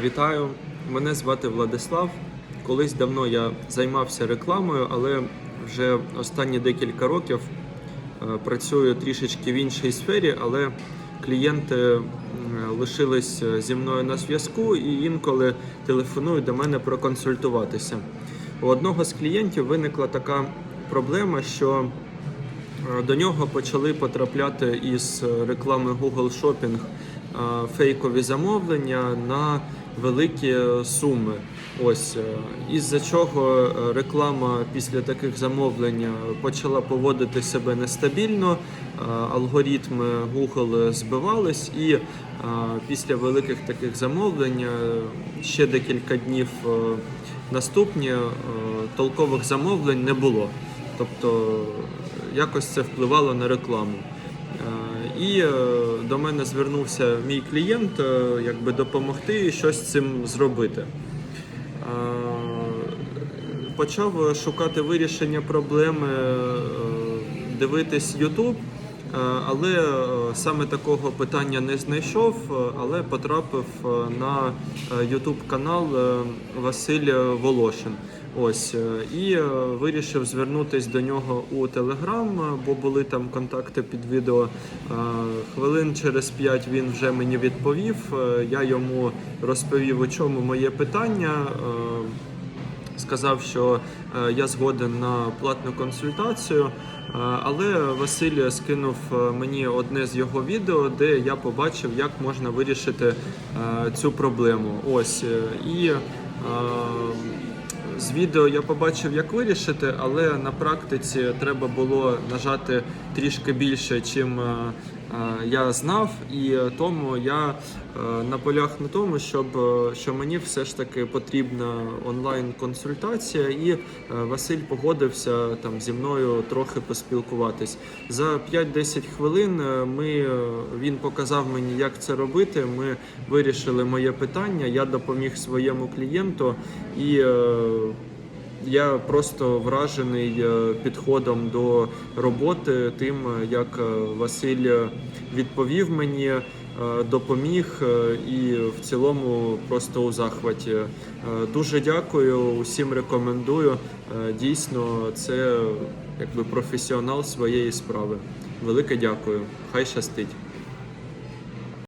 Вітаю, мене звати Владислав. Колись давно я займався рекламою, але вже останні декілька років е, працюю трішечки в іншій сфері, але клієнти м, лишились зі мною на зв'язку і інколи телефонують до мене проконсультуватися. У одного з клієнтів виникла така проблема, що Е, До нього почали потрапляти із реклами Google Shopping е, фейкові замовлення на великі суми. Ось е, із-за чого е, реклама після таких замовлень почала поводити себе нестабільно, е, алгоритми Google збивались, і е, після великих таких замовлень е, ще декілька днів е, наступні е, толкових замовлень не було. Тобто якось це впливало на рекламу. Е, І е, до мене звернувся мій клієнт, е, якби допомогти щось з цим зробити. Почав шукати вирішення проблеми, дивитись YouTube, але е, саме такого питання не знайшов, е, але потрапив е, на YouTube канал е, Василь Волошин. Ось е, і е, вирішив звернутись до нього у Телеграм, е, бо були там контакти під відео. Е, Хвилин через п'ять він вже мені відповів. Е, Я йому розповів, у чому моє питання. Сказав, що е, я згоден на платну консультацію, е, але Василь скинув е, мені одне з його відео, де я побачив, як можна вирішити цю проблему. Ось і з відео я побачив, як вирішити, але на практиці треба було нажати трішки більше, чим я знав, і тому я е, наполяг на тому, щоб е, що мені все ж таки потрібна онлайн-консультація, і е, Василь погодився там зі мною трохи поспілкуватись. За 5-10 хвилин е, ми, е, він показав мені, як це робити. Ми вирішили моє питання. Я допоміг своєму клієнту і. Я просто вражений е, підходом до роботи, тим, е, як е, Василь відповів мені, допоміг і в цілому просто у захваті. Дуже дякую, усім рекомендую. Дійсно, це якби професіонал своєї справи. Велике дякую. Хай щастить.